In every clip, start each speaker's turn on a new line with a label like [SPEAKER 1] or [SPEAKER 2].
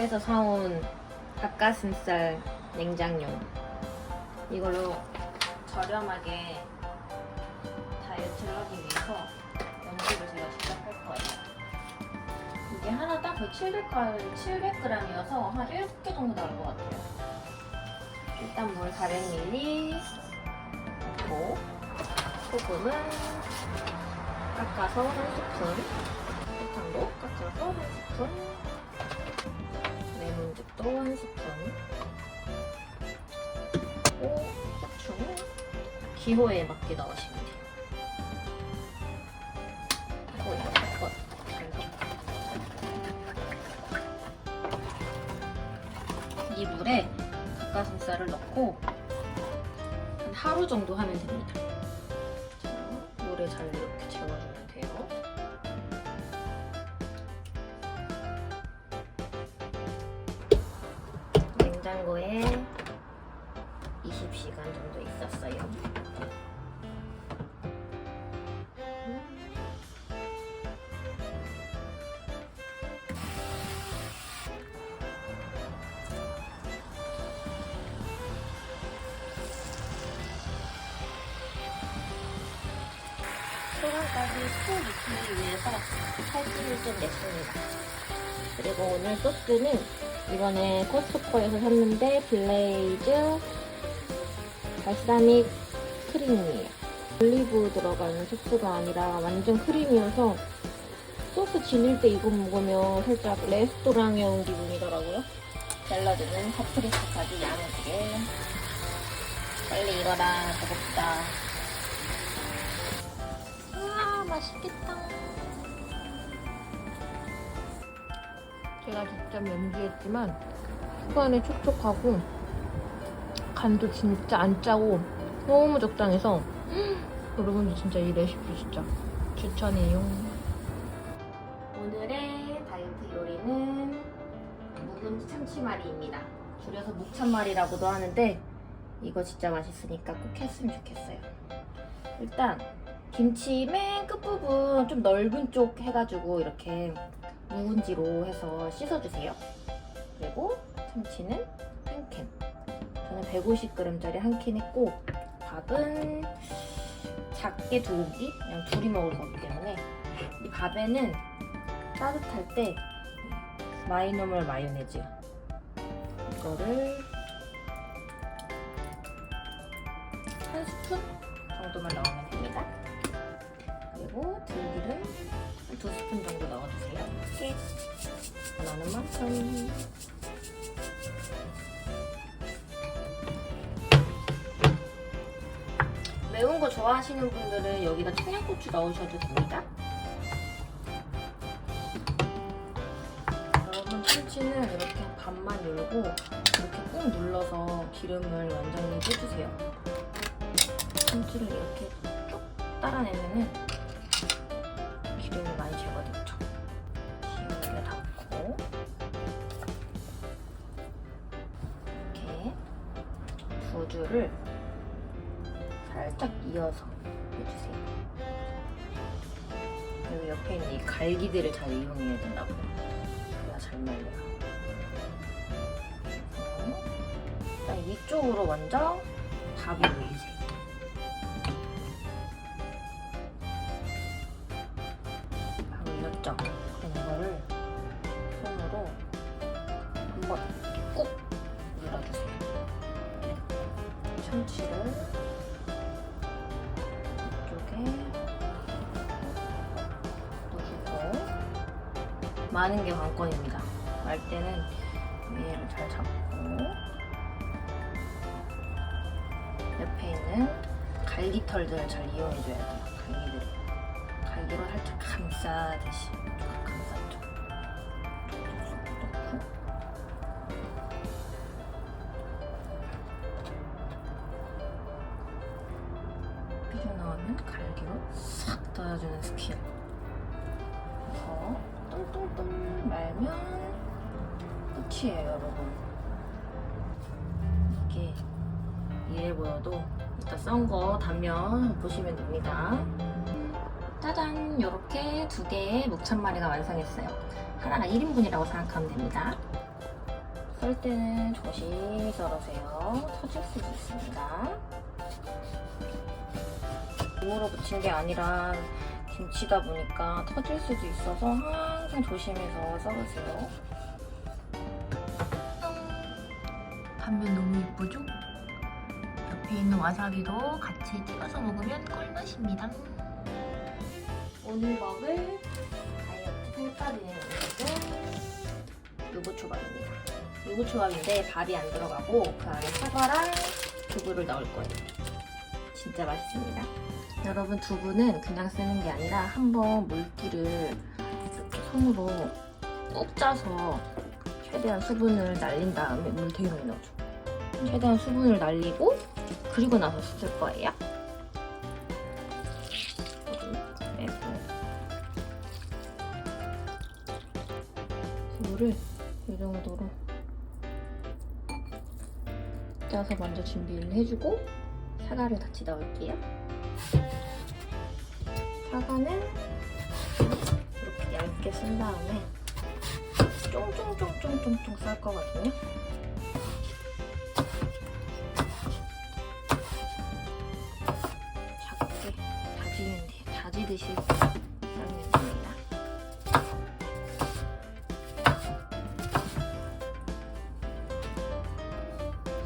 [SPEAKER 1] 코스트코에서 사온 닭가슴살 냉장용 이걸로 저렴하게 다이어트를 하기 위해서 연구를 제가 직접 할 거예요. 이게 하나 딱 거의 700g, 700g이어서 한 7개 정도 나올 것 같아요. 일단 물 400ml 넣고 소금은 깎아서 한 스푼 설탕도 깎아서 한 스푼 레몬즙도 한 스푼 그리고 후추는 기호에 맞게 넣으시면 돼요. 그리고 이거 한번 이 물에 닭가슴살을 넣고 한 하루 정도 하면 됩니다. 자, 물에 잘 이렇게 재워주면 냉장고에 20시간 정도 있었어요. 소금까지 푹 익히기 위해서 살찌를 좀 냈습니다. 그리고 오늘 소스는 이번에 코스트코에서 샀는데 블레이즈 발사믹 크림이에요. 올리브 들어가는 소스가 아니라 완전 크림이어서 소스 질릴 때 이거 먹으면 살짝 레스토랑에 온 기분이더라고요. 샐러드는 파프리카까지 양지게 빨리 익어라 배고프다. 우와 맛있겠다. 제가 직접 연기했지만 후반에 촉촉하고 간도 진짜 안 짜고 너무 적당해서 여러분들 진짜 이 레시피 진짜 추천해요. 오늘의 다이어트 요리는 묵은 참치말이입니다. 줄여서 묵참말이라고도 하는데 이거 진짜 맛있으니까 꼭 했으면 좋겠어요. 일단 김치 맨 끝부분 좀 넓은 쪽 해가지고 이렇게 묵은지로 해서 씻어주세요. 그리고 참치는 한 캔. 저는 150g짜리 한 캔 했고 밥은 작게 두 공기 그냥 둘이 먹을 거기 때문에 이 밥에는 따뜻할 때 마이노멀 마요네즈 이거를 원하는 만큼. 매운 거 좋아하시는 분들은 여기다 청양고추 넣으셔도 됩니다. 여러분 참치는 이렇게 반만 열고 이렇게 꾹 눌러서 기름을 완전히 빼주세요. 참치를 이렇게 쭉 따라내면은 두 줄을 살짝 이어서 해주세요. 그리고 옆에 있는 이 갈기들을 잘 이용해야 된다고. 잘 말려요. 일단 위쪽으로 먼저 밥이 올리세요. 많은 게 관건입니다. 말 때는 위에를 잘 잡고 옆에 있는 갈기털들을 잘 이용해줘야 돼요. 갈기들 갈기로 살짝 감싸듯이 감싸죠. 삐져나오면 갈기로 싹 넣어주는 스킬. 말면 끝이에요, 여러분. 이게 이래 보여도 이따 썬거 단면 보시면 됩니다. 짜잔! 이렇게 두 개의 묵참마리가 완성했어요. 하나가 1인분이라고 생각하면 됩니다. 썰 때는 조심히 썰으세요. 터질 수도 있습니다. 몸으로 붙인 게 아니라 김치다 보니까 터질 수도 있어서 항상 조심해서 썰으세요. 단면 너무 예쁘죠? 옆에 있는 와사비도 같이 찍어서 먹으면 꿀맛입니다. 오늘 먹을 다이어트 음식은 유부초밥입니다. 유부초밥인데 밥이 안 들어가고 그 안에 사과랑 두부를 넣을 거예요. 진짜 맛있습니다. 여러분 두부는 그냥 쓰는 게 아니라 한번 물기를 손으로 꾹 짜서 최대한 수분을 날린 다음에 물 되게 많이 넣어줘. 최대한 수분을 날리고 그리고 나서 쓸 거예요. 빼고 이거를 이 정도로 짜서 먼저 준비를 해주고 사과를 같이 넣을게요. 사과는 얇게 쓴 다음에 쫑쫑쫑쫑쫑쫑 쌀 거거든요. 작게 다지면 돼요. 다지듯이 썰면 됩니다.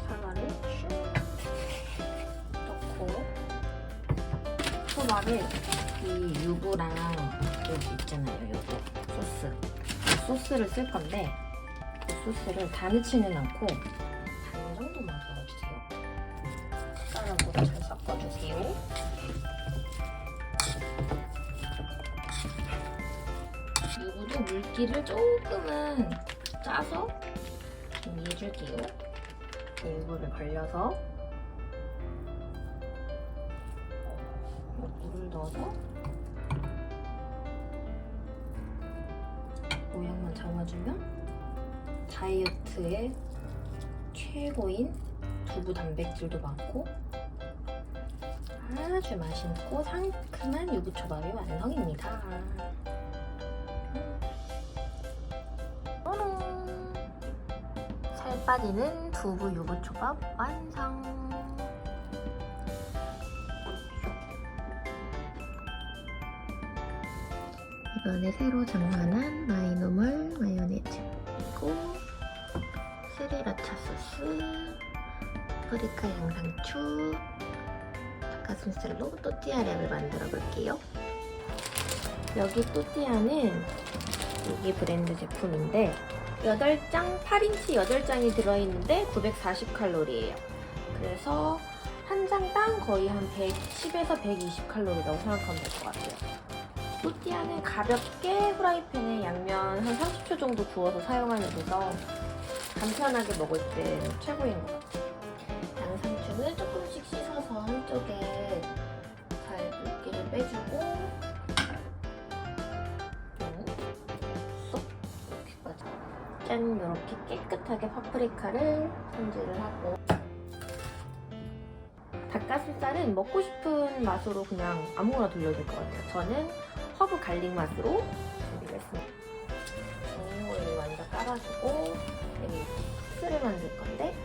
[SPEAKER 1] 사과를 슉 넣고 초밥을 이 유부랑 여기 있잖아요. 소스를 쓸 건데 그 소스를 다 넣지는 않고 반 정도만 넣어주세요. 숟가락으로 잘 섞어주세요. 유부도 물기를 조금은 짜서 준비해줄게요. 유부를 벌려서 물을 넣어서 모양만 잡아주면 다이어트에 최고인 두부 단백질도 많고 아주 맛있고 상큼한 유부초밥이 완성입니다. 짜란! 살 빠지는 두부 유부초밥 완성! 이번에 새로 장만한 마이노멀 마요네즈. 그리고 스리라차 소스 파프리카 양상추 닭가슴살로 또띠아랩을 만들어 볼게요. 여기 또띠아는 여기 브랜드 제품인데 8장, 8인치 8장이 들어있는데 940칼로리예요. 그래서 한 장당 거의 한 110에서 120칼로리라고 생각하면 될 것 같아요 또띠아는 가볍게 후라이팬에 양면 한 30초 정도 구워서 사용하는 데서 간편하게 먹을 때 최고인 것 같아요. 양상추는 조금씩 씻어서 한쪽에 잘 물기를 빼주고 쏙 이렇게까지 짠 이렇게 깨끗하게 파프리카를 손질을 하고 닭가슴살은 먹고 싶은 맛으로 그냥 아무거나 돌려도 될것 같아요. 저는 허브 갈릭 맛으로 준비를 했습니다. 오일 먼저 깔아주고 여기 소스를 만들 건데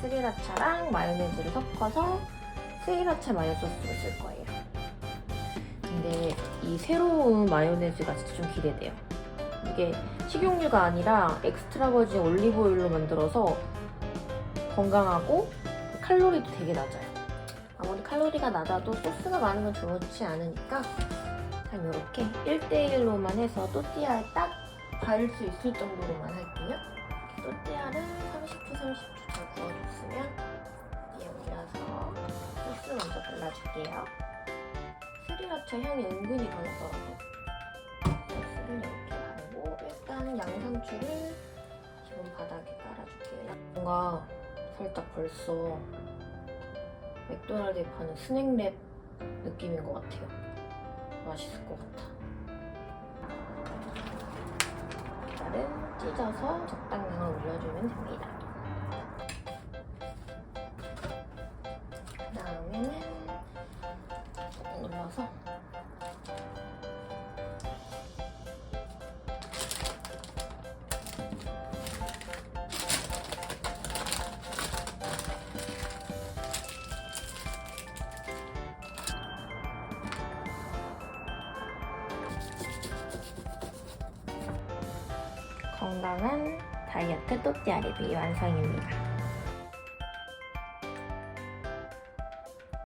[SPEAKER 1] 스리라차랑 마요네즈를 섞어서 스리라차 마요 소스를 쓸 거예요. 근데 이 새로운 마요네즈가 진짜 좀 기대돼요. 이게 식용유가 아니라 엑스트라 버진 올리브 오일로 만들어서 건강하고 칼로리도 되게 낮아요. 아무리 칼로리가 낮아도 소스가 많으면 좋지 않으니까 한 이렇게 1대1로만 해서 또띠아에 딱 바를 수 있을 정도로만 할게요. 또띠아를 30초, 30초 잘 구워줬으면 위에 올려서 소스 먼저 발라줄게요. 스리라차 향이 은근히 강하더라고요. 소스를 이렇게 바르고 일단 양상추를 기본 바닥에 깔아줄게요. 뭔가 살짝 벌써 맥도날드에 파는 스낵랩 느낌인 것 같아요. 맛있을 것 같아. 이거를 찢어서 적당량을 올려주면 됩니다.
[SPEAKER 2] 건강한 다이어트 또띠아 리뷰 완성입니다.